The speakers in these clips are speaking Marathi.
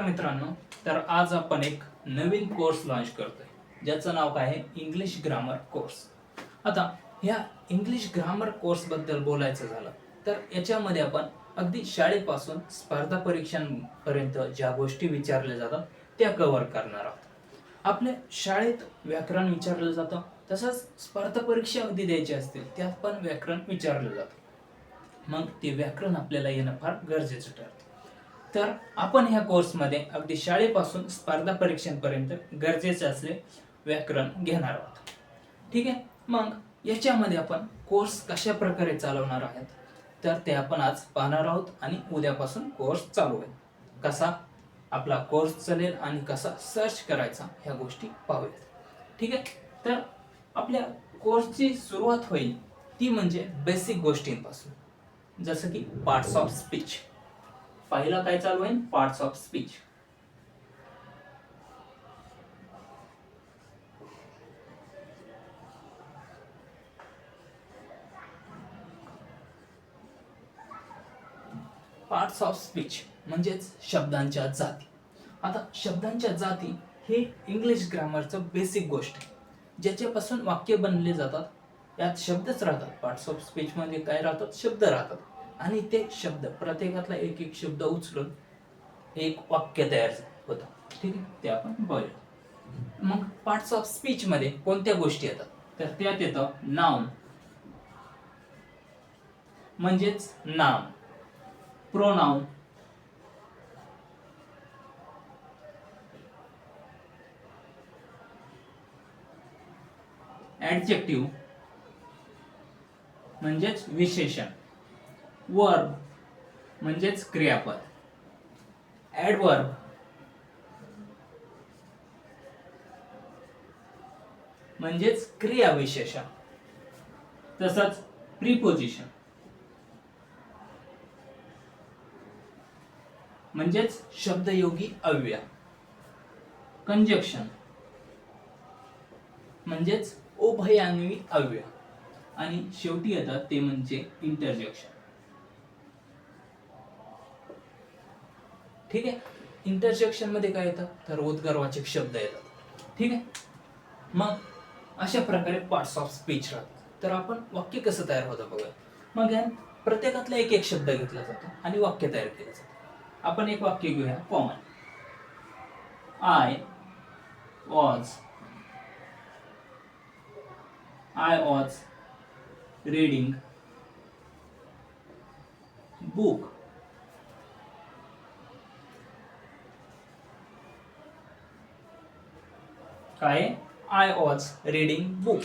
मित्रांनो तर आज आपण एक नवीन कोर्स लॉन्च करतोय. ज्याचं नाव काय आहे? इंग्लिश ग्रामर कोर्स आता ह्या इंग्लिश ग्रामर कोर्सबद्दल बोलायचं झालं तर याच्यामध्ये आपण अगदी शाळेपासून स्पर्धा परीक्षांपर्यंत ज्या गोष्टी विचारल्या जातात त्या कव्हर करणार आहोत. आपल्या शाळेत व्याकरण विचारलं जातं तसंच स्पर्धा परीक्षा अगदी द्यायची असतील त्यात पण व्याकरण विचारलं जातं. मग ते व्याकरण आपल्याला येणं फार गरजेचं ठरतं. तर आपण ह्या कोर्समध्ये अगदी शाळेपासून स्पर्धा परीक्षांपर्यंत गरजेचे असले व्याकरण घेणार आहोत. ठीक आहे? मग याच्यामध्ये आपण कोर्स कशा प्रकारे चालवणार आहोत? तर ते आपण आज पाहणार आहोत आणि उद्यापासून कोर्स चालू आहे. कसा आपला कोर्स चालेल आणि कसा सर्च करायचा ह्या गोष्टी पाहूयात. ठीक आहे? तर आपल्या कोर्सची सुरुवात होईल ती म्हणजे बेसिक गोष्टींपासून. जसं की पार्ट्स ऑफ स्पीच पहिला काय चालू आहे? Parts of speech parts of speech म्हणजेच शब्दांच्या जाती. आता शब्दांच्या जाती हे इंग्लिश ग्रामरचं बेसिक गोष्ट आहे. ज्याच्यापासून वाक्य बनले जातात यात शब्दच राहतात. पार्ट्स ऑफ स्पीचमध्ये काय राहतात? शब्द राहतात. आणि ते शब्द प्रत्येकातला एक एक शब्द उचलून एक वाक्य तयार होतं. ठीक आहे? ते आपण बघूया. मग पार्ट्स ऑफ स्पीच मध्ये कोणत्या गोष्टी येतात? तर त्यात येतं नाउन म्हणजेच नाम. प्रोनाउन ऍडजेक्टिव्ह म्हणजेच विशेषण. वर्ब म्हणजेच क्रियापद. ॲडवर्ब म्हणजेच क्रियाविशेषण. तसंच प्रिपोजिशन म्हणजेच शब्दयोगी अव्यय. कंजक्शन म्हणजेच उभयान्वी अव्यय. आणि शेवटी येतात ते म्हणजे इंटरजेक्शन ठीक आहे? इंटरजेक्शनमध्ये काय येतं? तर उद्गारवाचक शब्द येतात. ठीक आहे? मग अशा प्रकारे पार्ट्स ऑफ स्पीच राहतात. तर आपण वाक्य कसं तयार होतं बघा मग यात प्रत्येकातला एक एक शब्द घेतला जातो आणि वाक्य तयार केलं जातं. आपण एक वाक्य घेऊया. Common I was I was reading book काय? आय वॉज रीडिंग बुक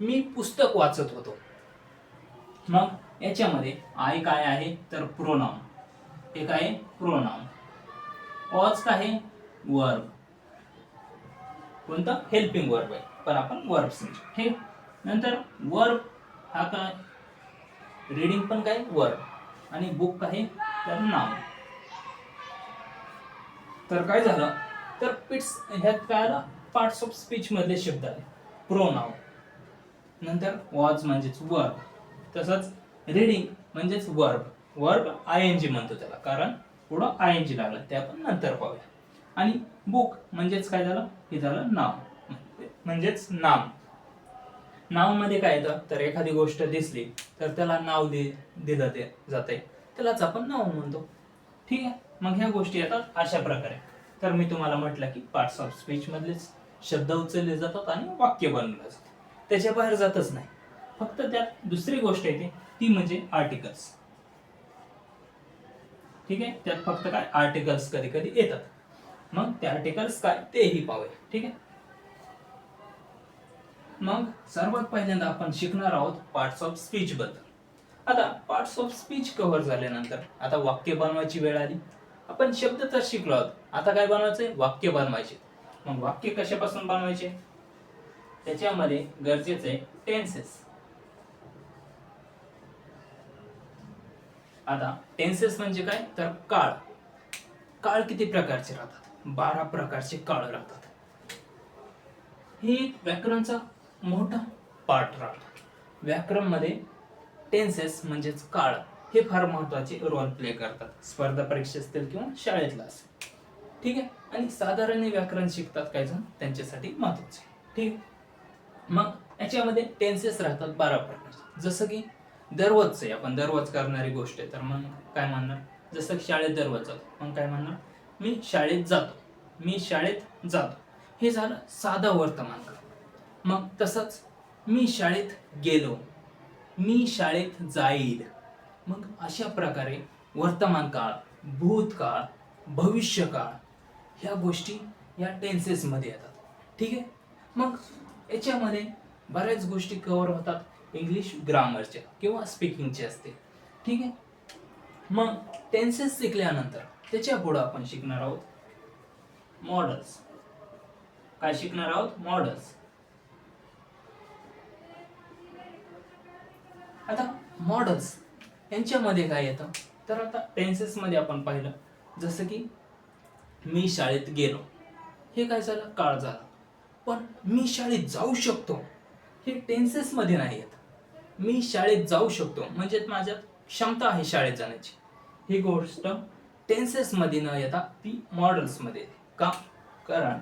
मी पुस्तक वाचत होतो. मग याच्यामध्ये आय काय आहे? तर प्रोनाम हे काय? प्रोनाम वॉज काय? आहे वर्ब कोणता? हेल्पिंग वर्ब आहे. पण आपण वर्ब समजू ठीक नंतर वर्ब हा काय? रीडिंग पण काय? वर्ब आणि बुक काय? तर नाव तर काय झालं? तर पिट्स ह्यात काय आलं? पार्ट्स ऑफ स्पीच मधले शब्द आले. प्रोनाव नंतर वॉज म्हणजेच वर्ब तसंच रीडिंग म्हणजेच verb verb I N G म्हणतो त्याला. कारण पुढं आय एन जी लागलं ते आपण नंतर पाहूया. आणि बुक म्हणजेच काय झालं? हे झालं नाव म्हणजेच नाम. नावमध्ये काय येतं? तर एखादी गोष्ट दिसली तर त्याला नाव दे दिलं ते जाते त्यालाच आपण नाव म्हणतो. ठीक आहे? मग ह्या गोष्टी येतात अशा प्रकारे. तर मी तुम्हाला म्हटलं की पार्ट्स ऑफ स्पीच मधलेच शब्द उचलले जातात आणि वाक्य बनवलं जातं त्याच्या बाहेर जातच नाही. फक्त त्यात दुसरी गोष्ट येते ती म्हणजे आर्टिकल्स ठीक आहे? त्यात फक्त काय? आर्टिकल्स कधी कधी येतात. मग ते आर्टिकल्स काय? तेही पाहूया. ठीक आहे? मग सर्वात पहिल्यांदा आपण शिकणार आहोत पार्ट्स ऑफ स्पीच बद्दल. आता पार्ट्स ऑफ स्पीच कव्हर झाल्यानंतर आता वाक्य बनवायची वेळ आली. आपण शब्द तर शिकलो आहोत. आता काय बनवायचंय? वाक्य बनवायचे. मग वाक्य कशापासून बनवायचे? त्याच्यामध्ये गरजेचे टेन्सेस आता टेन्सेस म्हणजे काय? तर काळ. काळ किती प्रकारचे राहतात? बारा प्रकारचे काळ राहतात. हे एक व्याकरणचा मोठा पार्ट राहतो व्याकरणमध्ये टेन्सेस म्हणजेच काळ हे फार महत्त्वाचे रोल प्ले करतात. स्पर्धा परीक्षा असतील किंवा शाळेतला असेल. ठीक आहे? आणि साधारण व्याकरण शिकतात काही जण त्यांच्यासाठी महत्त्वाचे आहे. ठीक आहे? मग याच्यामध्ये टेन्सेस राहतात बारा प्रकारचे जसं की दररोजचं आहे आपण दररोज करणारी गोष्ट आहे. तर मग काय म्हणणार? जसं की शाळेत दररोज जातो. मग काय म्हणणार? मी शाळेत जातो. मी शाळेत जातो. हे झालं साधं वर्तमान काळ. मग तसंच मी शाळेत गेलो. मी शाळेत जाईल. मग अशा प्रकारे वर्तमान काळ भूतकाळ भविष्यकाळ ह्या गोष्टी या टेन्सेसमध्ये येतात. ठीक आहे? मग याच्यामध्ये बऱ्याच गोष्टी कव्हर होतात. इंग्लिश ग्रामरच्या किंवा स्पीकिंगचे असते. ठीक आहे? मग टेन्सेस शिकल्यानंतर त्याच्या पुढं आपण शिकणार आहोत मॉडल्स काय शिकणार आहोत? मॉडल्स आता मॉडल्स यांच्यामध्ये काय येतं? तर आता टेन्सेस मध्ये आपण पाहिलं. जसं की मी शाळेत गेलो. हे काय झालं? काळ झाला. पण मी शाळेत जाऊ शकतो. हे टेन्सेस मध्ये नाही येत मी शाळेत जाऊ शकतो. म्हणजे माझ्यात क्षमता आहे शाळेत जाण्याची. ही गोष्ट टेन्सेस मध्ये न येता ती मॉडल्समध्ये. येते. का? कारण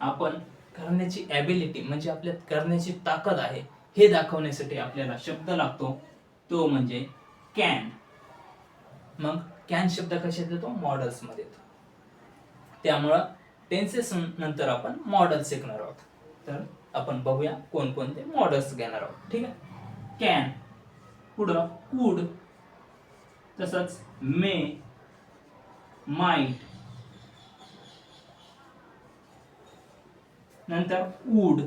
आपण करण्याची ॲबिलिटी म्हणजे आपल्यात करण्याची ताकद आहे हे दाखवण्यासाठी आपल्याला शब्द लागतो. तो म्हणजे कॅन मग कॅन शब्द कशात येतो? मॉडल्समध्ये येतो. त्यामुळं टेन्सेस नंतर आपण मॉडेल शिकणार आहोत. तर आपण बघूया कोणकोणते मॉडेल्स घेणार आहोत. ठीक आहे? कॅन पुढं कुड तसंच मे माइट नंतर वूड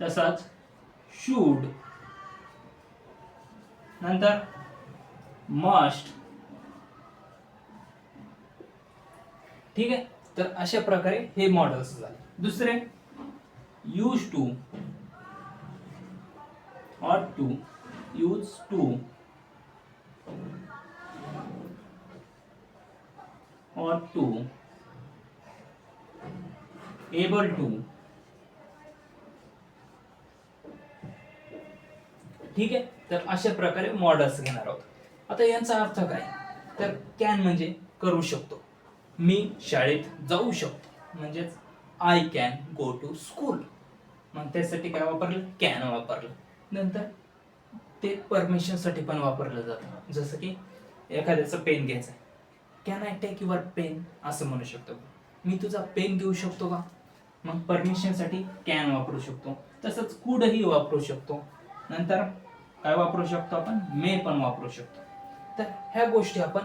तसंच शूड नंतर मस्ट ठीक आहे? तर अशा प्रकारे हे मॉडेल्स झाले. दुसरे use to ought to use to ought to able to ठीक आहे? तर अशा प्रकारे मॉडेल्स घेणार आहोत. आता यांचा अर्थ काय? तर कॅन म्हणजे करू शकतो. मी शाळेत जाऊ शकतो. म्हणजेच I can go to school मग त्यासाठी काय वापरलं? कॅन वापरलं. नंतर ते परमिशनसाठी पण वापरलं जातं. जसं की एखाद्याचं पेन घ्यायचं can I take your pen असं म्हणू शकतो. मी तुझा पेन घेऊ शकतो का? मग परमिशनसाठी कॅन वापरू शकतो. तसंच कुडही वापरू शकतो. नंतर काय वापरू शकतो आपण? मे पण वापरू शकतो. तर ह्या गोष्टी आपण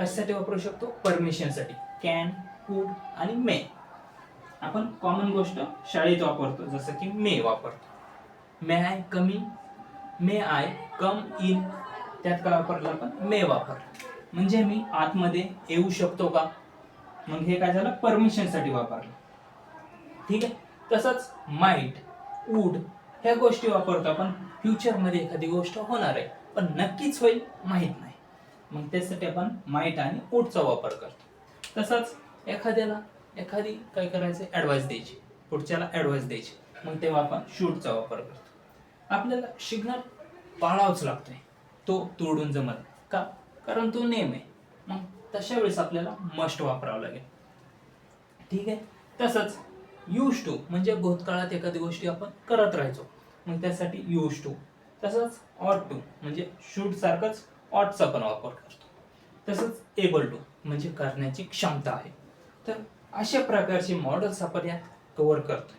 कशासाठी वापरू शकतो? परमिशनसाठी. कॅन कुड आणि मे. आपण कॉमन गोष्ट शाळेत वापरतो जसं की मे वापरतो. मे आय कमी मे आय कम इन त्यात काय वापरलं आपण? मे वापरलं. म्हणजे मी आतमध्ये येऊ शकतो का? मग हे काय झालं? परमिशनसाठी वापरलं. ठीक आहे? तसंच माइट वूड ह्या गोष्टी वापरतो आपण. फ्युचरमध्ये एखादी गोष्ट होणार आहे पण नक्कीच होईल माहीत नाही. मग त्यासाठी आपण माईट आणि वूडचा वापर करतो. तसंच एखाद्याला एखादी काय करायचं ॲडवाईस द्यायची. पुढच्याला ॲडवाईस द्यायची. मग तेव्हा आपण शूटचा वापर करतो. आपल्याला शिग्नल पाळावंच लागतोय. तो तोडून जमत का? कारण तो नेम आहे. मग तशा वेळेस आपल्याला मस्ट वापरावं लागेल. ठीक आहे? तसंच यूज टू म्हणजे भूतकाळात एखादी गोष्टी आपण करत राहायचो. मग त्यासाठी यूज टू तसंच ऑट टू म्हणजे शूट सारखंच ऑटचा पण वापर करतो. तसंच एबल टू म्हणजे करण्याची क्षमता आहे. तर अशा प्रकारचे मॉडेल्स आपण यात कव्हर करतो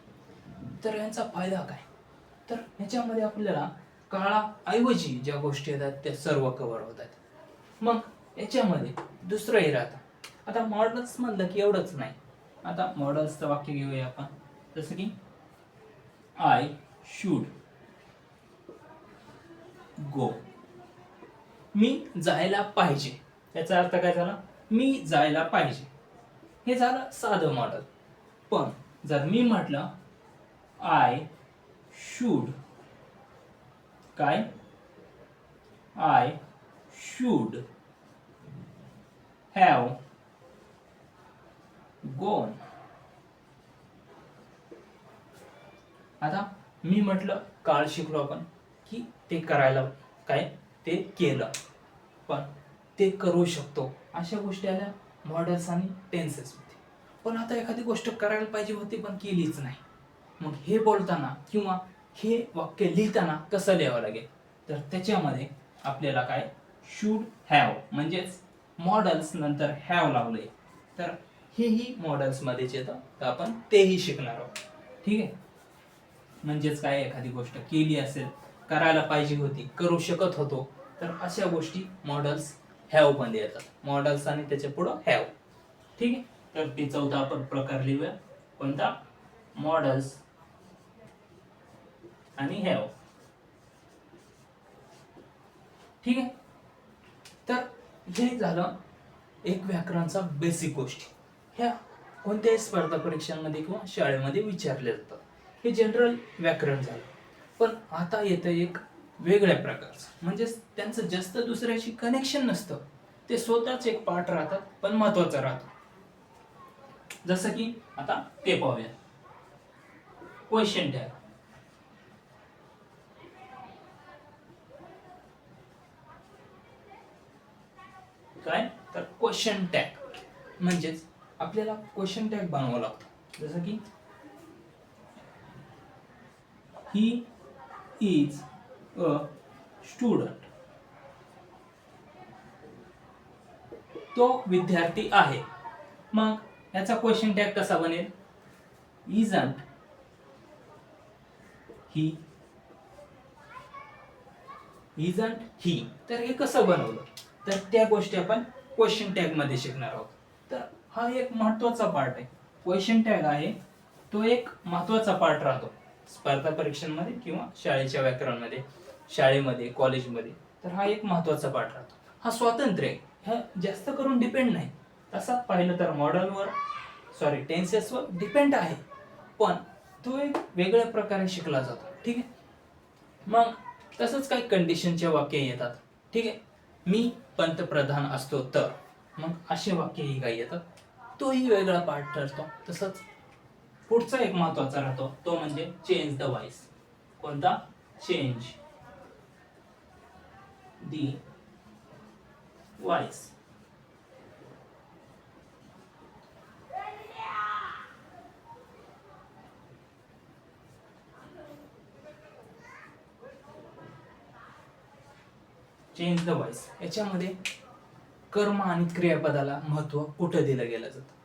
तर यांचा फायदा काय? तर ह्याच्यामध्ये आपल्याला काळाऐवजी ज्या गोष्टी येतात त्या सर्व कव्हर होतात मग याच्यामध्ये दुसरंही राहतं. आता मॉडेल्स म्हणलं की एवढंच नाही. आता मॉडेल्सचं वाक्य घेऊया आपण. जसं की आय शूड गो मी जायला पाहिजे. याचा अर्थ काय झाला? मी जायला पाहिजे. हे झालं साधं मॉडल पण जर मी म्हटलं आय शूड काय? आय शूड हॅव गोन आता मी म्हटलं काळ शिकलो आपण की ते करायला काय? ते केलं. पण ते करू शकतो. अशा गोष्टी आल्या मॉडेल्स आणि टेन्सेसमध्ये पण आता एखादी गोष्ट करायला पाहिजे होती पण केलीच नाही. मग हे बोलताना किंवा हे वाक्य लिहिताना कसं लिहावं लागेल? तर त्याच्यामध्ये आपल्याला काय? शूड हॅव म्हणजेच मॉडेल्स नंतर हॅव लावले तर हेही मॉडेल्स मध्येच येतं. तर आपण तेही शिकणार आहोत. ठीक आहे? म्हणजेच काय एखादी गोष्ट केली असेल करायला पाहिजे होती करू शकत होतो. तर अशा गोष्टी मॉडेल्स हॅवमध्ये येतात मॉडेल्स आणि त्याच्या पुढं हॅव ठीक आहे? तर ते चौथा आपण प्रकार लिहूया. कोणता? मॉडेल्स आणि हॅव ठीक आहे? तर हे झालं एक व्याकरणचा बेसिक गोष्टी. ह्या कोणत्याही स्पर्धा परीक्षांमध्ये किंवा शाळेमध्ये विचारले जातात. हे जनरल व्याकरण झालं. पण आता येतं एक वेगळ्या प्रकारचं. म्हणजेच त्यांचं जास्त दुसऱ्याशी कनेक्शन नसतं. ते स्वतःच एक पार्ट राहतात पण महत्त्वाचा राहतो. जसं की आता ते पाहूया. क्वेश्चन टॅग काय? तर क्वेश्चन टॅग म्हणजेच आपल्याला क्वेश्चन टॅग बनवावं लागतं. जसं की ही इज अ स्टुडंट तो विद्यार्थी आहे. मग याचा क्वेश्चन टॅग कसा बनेल? इजंट ही इजंट ही तर हे कसं बनवलं? तर त्या गोष्टी आपण क्वेश्चन टॅगमध्ये शिकणार आहोत. तर हा एक महत्त्वाचा पार्ट आहे. क्वेश्चन टॅग आहे. तो एक महत्त्वाचा पार्ट राहतो. स्पर्धा परीक्षांमध्ये किंवा शाळेच्या व्याकरणमध्ये शाळेमध्ये कॉलेजमध्ये. तर हा एक महत्त्वाचा पाठ राहतो. हा स्वातंत्र्य ह्या जास्त करून डिपेंड नाही. तसा पाहिलं तर मॉडलवर सॉरी टेन्सेसवर डिपेंड आहे. पण तो एक वेगळ्या प्रकारे शिकला जातो. ठीक आहे? मग तसंच काही कंडिशनचे वाक्य येतात. ठीक आहे? मी पंतप्रधान असतो तर. मग असे वाक्यही काही येतात. तोही वेगळा पाठ ठरतो. तसंच पुढचा एक महत्त्वाचा राहतो तो म्हणजे चेंज द वॉइस कोणता? Change the voice change the voice याच्यामध्ये कर्म आणि क्रियापदाला महत्त्व कुठं दिलं गेलं जातं?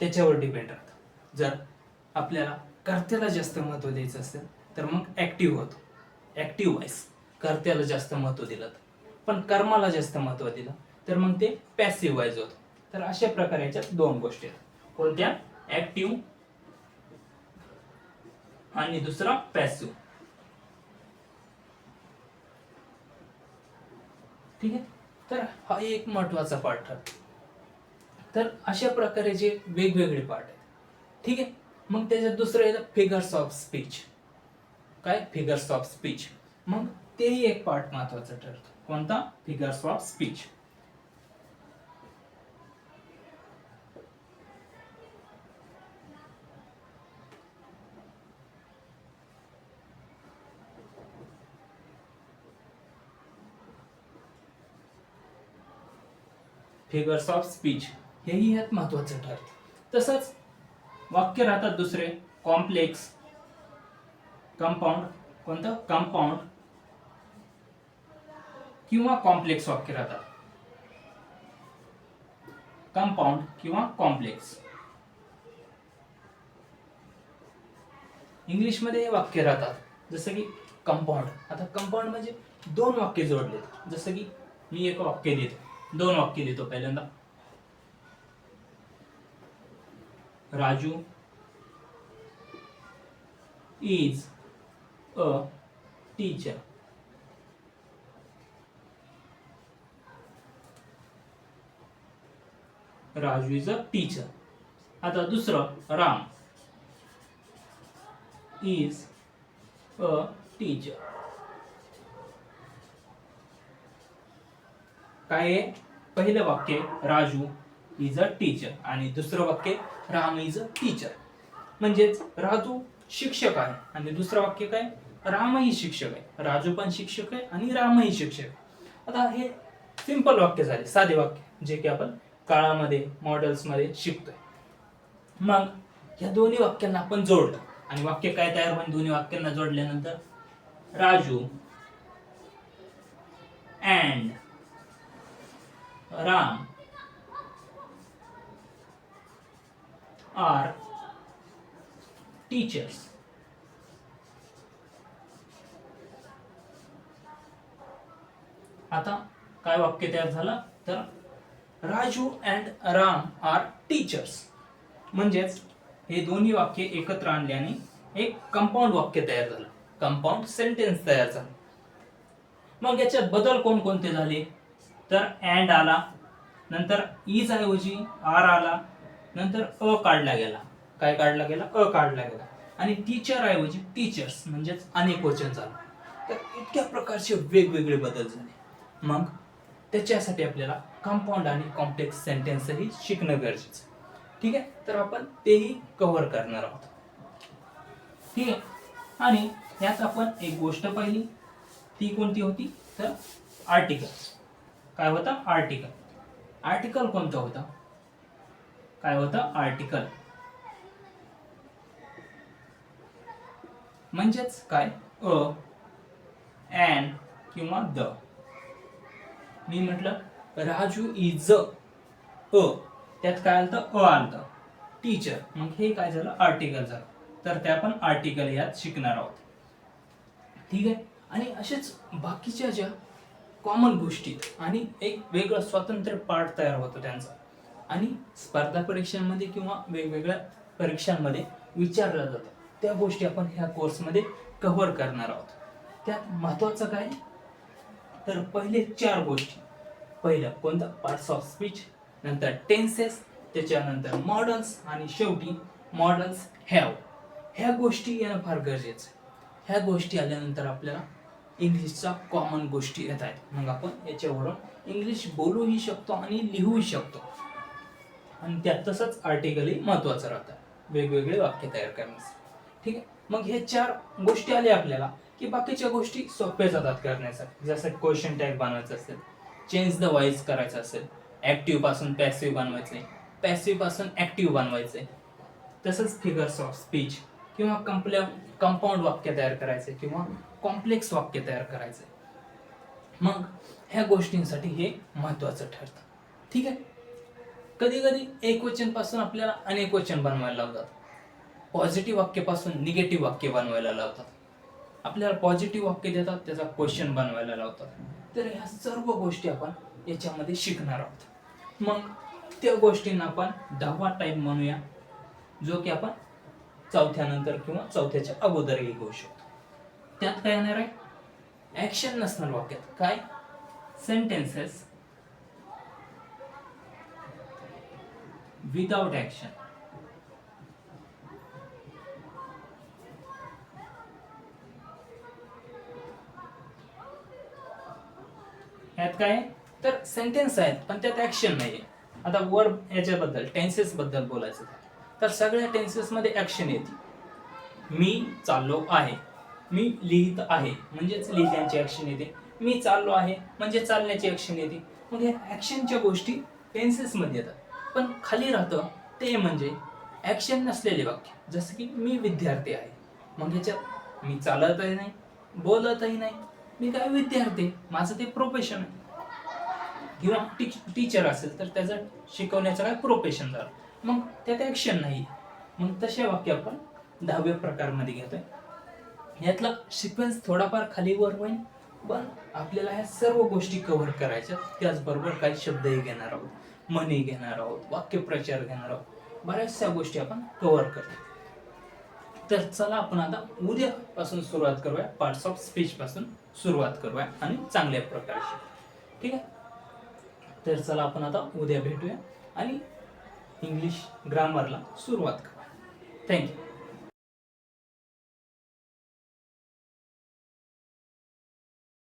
त्याच्यावर डिपेंड राहतं. जर आपल्याला कर्त्याला जास्त महत्त्व द्यायचं असेल तर मग ऍक्टिव्ह होतो. ऍक्टिव्ह वॉइस कर्त्याला जास्त महत्त्व दिलं पण कर्माला जास्त महत्त्व दिलं तर मग ते पॅसिव्ह वॉइस होतं. तर अशा प्रकारे याच्यात दोन गोष्टी आहेत. कोणत्या? ऍक्टिव्ह आणि दुसरा पॅसिव्ह ठीक आहे? तर हा एक महत्त्वाचा पार्ट ठरतो. तर अशा प्रकारे जे वेगवेगळे पार्ट आहेत. ठीक आहे? मग त्याच्यात दुसरं येतं फिगर्स ऑफ स्पीच काय? फिगर्स ऑफ स्पीच मग तेही एक पार्ट महत्त्वाचा ठरतो. कोणता? Figures of speech figures of speech हेही यात महत्वाचं ठरतं. तसंच वाक्य राहतात दुसरे. कॉम्प्लेक्स कंपाऊंड कोणतं? कंपाऊंड किंवा कॉम्प्लेक्स वाक्य राहतात. कंपाऊंड किंवा कॉम्प्लेक्स इंग्लिशमध्ये वाक्य राहतात. जसं की कंपाऊंड आता कंपाऊंड म्हणजे दोन वाक्य जोडलेत. जसं की मी एक वाक्य देतो. दोन वाक्य देतो पहिल्यांदा. Raju. Is a teacher Raju is a teacher आता दुसरं राम. इज अ टीचर काय आहे? पहिलं वाक्य राजू. इज अ टीचर आणि दुसरं वाक्य राम इज अ टीचर म्हणजेच राजू शिक्षक आहे. आणि दुसरं वाक्य काय? रामही शिक्षक आहे. राजू पण शिक्षक आहे आणि रामही शिक्षक आहे. आता हे सिंपल वाक्य झाले साधे वाक्य जे की आपण काळामध्ये मॉडेल्समध्ये शिकतोय. मग या दोन्ही वाक्यांना आपण जोडलं. आणि वाक्य काय तयार होईल? दोन्ही वाक्यांना जोडल्यानंतर Raju and Ram are teachers आता काय वाक्य तयार झालं? तर Raju and Ram are teachers म्हणजेच हे दोन्ही वाक्य एकत्र आणल्याने एक कंपाऊंड वाक्य तयार झालं. कंपाऊंड सेंटेन्स तयार झालं. मग याच्यात बदल कोणकोणते झाले? तर अँड आला. नंतर इज ऐवजी आर आला. नंतर अ काढला गेला. काय काढला गेला? अ काढला गेला. आणि टीचर ऐवजी टीचर्स म्हणजेच अनेक वचन झालं. तर इतक्या प्रकारचे वेगवेगळे बदल झाले. मग त्याच्यासाठी आपल्याला कंपाऊंड आणि कॉम्प्लेक्स सेंटेन्सही शिकणं गरजेचं ठीक आहे? तर आपण तेही कव्हर करणार आहोत. ठीक आहे? आणि यात आपण एक गोष्ट पाहिली. ती कोणती होती? तर आर्टिकल काय होतं? आर्टिकल आर्टिकल कोणतं होतं? काय होतं? आर्टिकल म्हणजेच काय? अ अँड किंवा द मी म्हटलं राजू इज अ त्यात काय आलं अ आलं टीचर मग हे काय झालं? आर्टिकल झालं. तर ते आपण आर्टिकल यात शिकणार आहोत. ठीक आहे? आणि असेच बाकीच्या ज्या कॉमन गोष्टी आणि एक वेगळं स्वतंत्र पार्ट तयार होतो त्यांचा. आणि स्पर्धा परीक्षांमध्ये किंवा वेगवेगळ्या परीक्षांमध्ये विचारल्या जातं. त्या गोष्टी आपण ह्या कोर्समध्ये कव्हर करणार आहोत. त्यात महत्त्वाचं काय? तर पहिले चार गोष्टी. पहिलं कोणतं? पार्ट्स ऑफ स्पीच नंतर टेन्सेस त्याच्यानंतर मॉडल्स आणि शेवटी मॉडल्स हॅव ह्या गोष्टी येणं फार गरजेचं आहे. ह्या गोष्टी आल्यानंतर आपल्याला इंग्लिशचा कॉमन गोष्टी येत आहेत. मग आपण याच्यावरून इंग्लिश बोलूही शकतो आणि लिहूही शकतो. आणि त्यात तसंच आर्टिकलही महत्वाचं राहतं. वेगवेगळे वाक्य तयार करण्यासाठी ठीक आहे? मग हे चार गोष्टी आल्या आपल्याला की बाकीच्या गोष्टी सोप्या जातात करण्यासाठी. जसं क्वेश्चन टॅग बनवायचं असेल चेंज द वाईज करायचं असेल ऍक्टिव्हपासून पॅसिव्ह बनवायचे पॅसिव्हपासून ऍक्टिव्ह बनवायचे तसंच फिगर्स ऑफ स्पीच किंवा कंप्ले कंपाऊंड वाक्य तयार करायचे किंवा कॉम्प्लेक्स वाक्य तयार करायचे मग ह्या गोष्टींसाठी हे महत्वाचं ठरतं. ठीक आहे? कधी कधी एक वचनपासून आपल्याला अनेक वचन बनवायला लावतात. पॉझिटिव्ह वाक्यापासून निगेटिव्ह वाक्य बनवायला लावतात. आपल्याला पॉझिटिव्ह वाक्य देतात त्याचा क्वेश्चन बनवायला लावतात. तर ह्या सर्व गोष्टी आपण याच्यामध्ये शिकणार आहोत. मग त्या गोष्टींना आपण दहावा टाईप म्हणूया जो की आपण चौथ्यानंतर किंवा चौथ्याच्या अगोदरही घेऊ शकतो. त्यात काय येणार आहे? ॲक्शन नसणार वाक्यात. काय? सेंटेन्सेस विदाउट ऍक्शन यात काय? तर सेंटेन्स आहेत पण त्यात ऍक्शन नाहीये. आता वर याच्याबद्दल टेन्सेस बद्दल बोलायचं तर सगळ्या टेन्सेस मध्ये ऍक्शन येते. मी चाललो आहे. मी लिहित आहे म्हणजेच लिहिण्याची ऍक्शन येते. मी चाललो आहे म्हणजे चालण्याची ऍक्शन येते. मग या ऍक्शनच्या गोष्टी टेन्सेस मध्ये येतात. पण खाली राहतं ते म्हणजे ऍक्शन नसलेले वाक्य. जसं की मी विद्यार्थी आहे. मग ह्याच्यात मी चालतही नाही बोलतही नाही. मी काय विद्यार्थी? माझं ते प्रोफेशन आहे. किंवा टीच टीचर असेल तर त्याचं शिकवण्याचं काय प्रोफेशन झालं? मग त्यात ऍक्शन नाही. मग तसे वाक्य आपण दहाव्या प्रकारमध्ये घेतोय. यातला सिक्वेन्स थोडाफार खाली वर होईल पण आपल्याला ह्या सर्व गोष्टी कव्हर करायच्या. त्याचबरोबर काही शब्दही घेणार आहोत. म्हणी घेणार आहोत वाक्यप्रचार घेणार आहोत. बऱ्याचशा गोष्टी आपण कव्हर करतो. तर चला आपण आता उद्यापासून सुरुवात करूया. पार्ट्स ऑफ स्पीच पासून सुरुवात करूया आणि चांगल्या प्रकारची. ठीक आहे? तर चला आपण आता उद्या भेटूया आणि इंग्लिश ग्रामरला सुरुवात करूया. थँक्यू